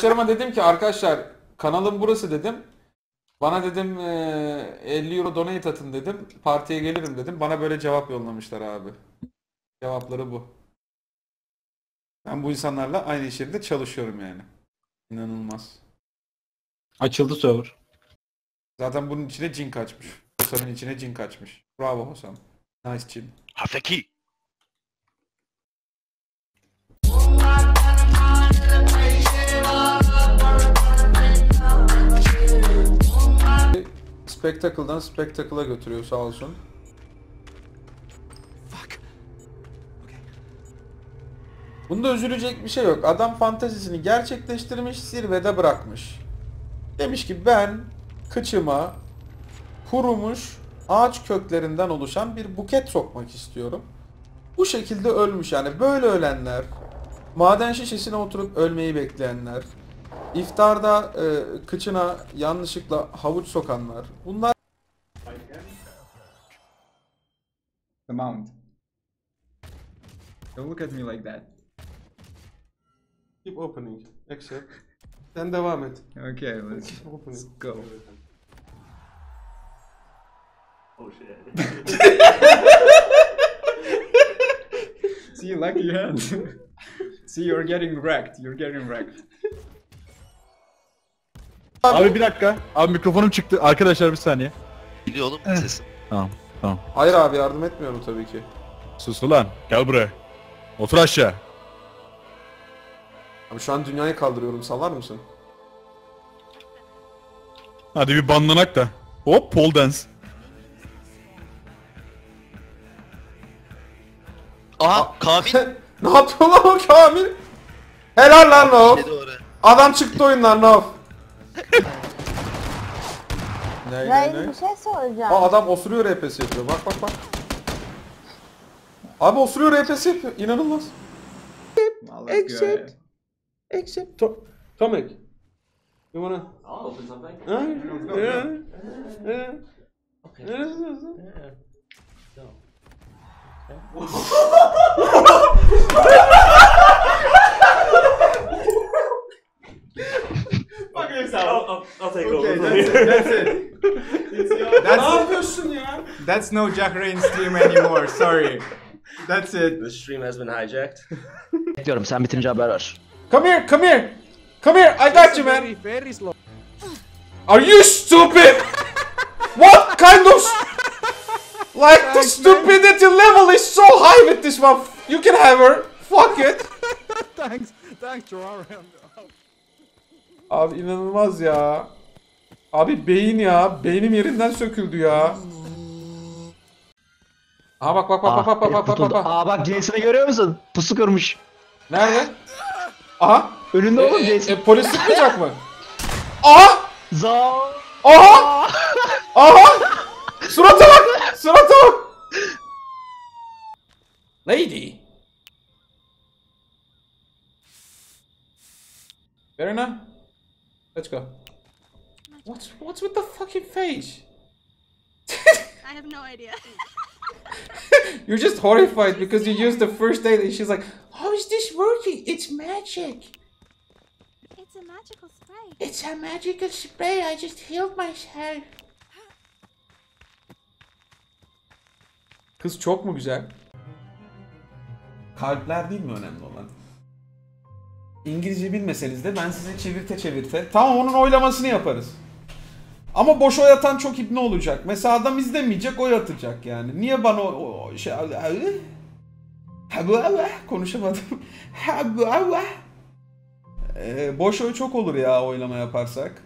Arkadaşlarıma dedim ki arkadaşlar kanalım burası dedim. Bana dedim eee, 50 euro donate atın dedim. Partiye gelirim dedim. Bana böyle cevap yollamışlar abi. Cevapları bu. Ben bu insanlarla aynı iş yerinde çalışıyorum yani. İnanılmaz. Açıldı server. Zaten bunun içine cin kaçmış. Hosam'ın içine cin kaçmış. Bravo Hosam. Nice cin. Hafeki. Spectacle'dan Spectacle'a götürüyor sağ olsun. Bunda üzülecek bir şey yok. Adam fantezisini gerçekleştirmiş, zirvede bırakmış. Demiş ki ben kıçıma kurumuş ağaç köklerinden oluşan bir buket sokmak istiyorum. Bu şekilde ölmüş yani böyle ölenler, maden şişesine oturup ölmeyi bekleyenler, iftarda e, kıçına yanlışlıkla havuç sokanlar. Bunlar The mount. Don't look at me like that. Keep opening. Accept. Sen devam et. Okay, let's, let's go. See, lucky hand. See, you're getting wrecked. You're getting wrecked. Abi bir dakika. Abi mikrofonum çıktı. Arkadaşlar bir saniye. Biliyor oğlum sesim. Tamam. Tamam. Hayır abi yardım etmiyorum tabii ki. Sus ulan. Gel buraya. Otur aşağı. Abi şu an dünyayı kaldırıyorum sallar mısın? Hadi bir banlanak da. Hop pole dance. Aha Kamil. ne yapıyor lan o Kamil? Helal lan. Dedi oraya. Adam çıktı oyundan Nov. Ne ne ne? bir şey soracağım. Aa adam osuruyor RPS yapıyor. Bak bak bak. Abi osuruyor RPS yapıyor. İnanılmaz. Ahead. Except to Tomek. You wanna? I'll open something. Ha? Yeah. Yeah. Okay. Yeah. Yeah. Go. Fuck Okay, that's it. That's it. Ne That's yapıyorsun ya? that's no Jack Rain stream anymore. Sorry. That's it. The stream has been hijacked. Bekliyorum sen bitince haber ver. Come here, come here. Come here, I got you man. Very slow. Are you stupid? What kind of Like the stupidity level is so high with this one. You can have her. Fuck it. Thanks. Thanks Gerard. Abi inanılmaz ya. Abi beyin ya. Beynim yerinden söküldü ya. Aha bak bak bak bak bak bak bak bak kurtuldu. bak. Aa bak Jason'ı görüyor musun? Pusu kırmış. Nerede? Aha. Önünde oğlum E, Jason. e, polis sıkmayacak mı? Aha! Za. Aha! Aha! Surata bak! Surata bak! Lady. Fair enough. Let's go. What's what's with the fucking face? I have no idea. You're just horrified because you used the first aid and she's like, How is this working? It's magic. It's a magical spray. It's a magical spray. I just healed myself. Kız çok mu güzel? Kalpler değil mi önemli olan? İngilizce bilmeseniz de ben size çevirte çevirte tamam onun oylamasını yaparız. Ama boş oy atan çok ibne olacak. Mesela adam izlemeyecek oy atacak yani. Niye bana o, o- şey konuşamadım. Ee, boş oy çok olur ya oylama yaparsak.